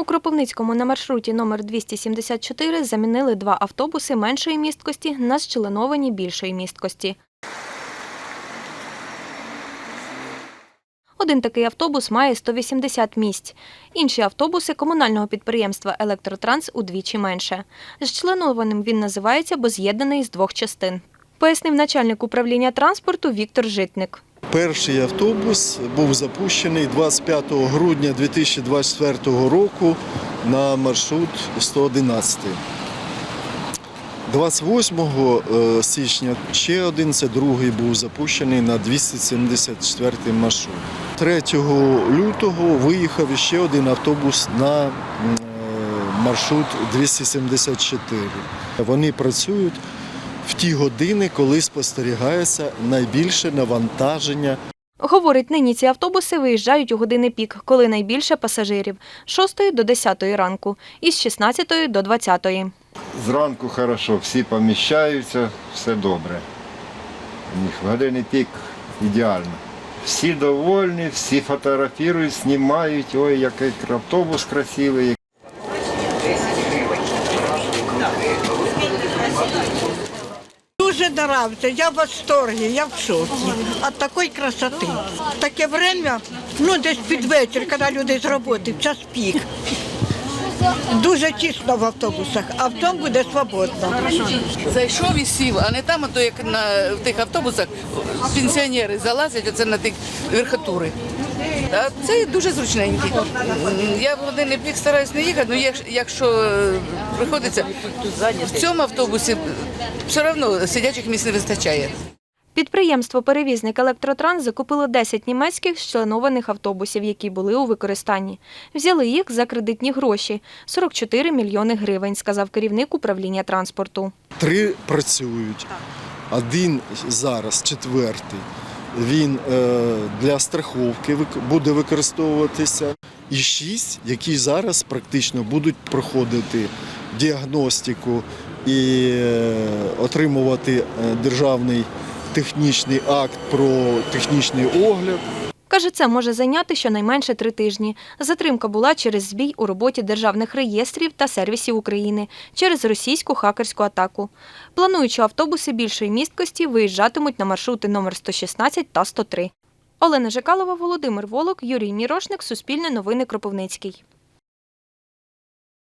У Кропивницькому на маршруті номер 274 замінили два автобуси меншої місткості на зчленовані більшої місткості. Один такий автобус має 180 місць. Інші автобуси комунального підприємства Електротранс удвічі менше. Зчленованим він називається, бо з'єднаний з двох частин. Пояснив начальник управління транспорту Віктор Житник. Перший автобус був запущений 25 грудня 2024 року на маршрут 111. 28 е, січня ще один, це другий був запущений на 274 маршрут. 3 лютого виїхав ще один автобус на е, маршрут 274. Вони працюють ті години, коли спостерігається найбільше навантаження Говорить, нині ці автобуси виїжджають у години пік, коли найбільше пасажирів з 6 до 10 ранку і з 16 до 20. Зранку хорошо, всі поміщаються, все добре. У години пік ідеально. Всі довольні, всі фотографують, знімають, ой, який автобус красивий. Дуже нравится, я в восторге, я в шокі від такої красоти. Таке время, ну десь під вечір, коли люди з роботи, в час пік. Дуже тісно в автобусах, а в тому буде свободно. Зайшов і сів, а не там, а то як на в тих автобусах пенсіонери залазять оце на тих верхотури. А це дуже зручненький. Я в години пік стараюсь не їхати, але якщо е, приходиться в цьому автобусі, все одно сидячих місць не вистачає. Підприємство-перевізник Електротранс закупило 10 німецьких зчленованих автобусів, які були у використанні. Взяли їх за кредитні гроші – 44 мільйони гривень, сказав керівник управління транспорту. Три працюють. Один зараз, четвертий, він е, для страховки буде використовуватися. І шість, які зараз практично будуть проходити діагностику і е, отримувати е, державний технічний акт про технічний огляд. Каже, це може зайняти щонайменше три тижні. Затримка була через збій у роботі державних реєстрів та сервісів України через російську хакерську атаку. Планують, що автобуси більшої місткості виїжджатимуть на маршрути номер 116 та 103. Олена Жикалова, Володимир Волок, Юрій Мірошник, Суспільне новини Кропивницький.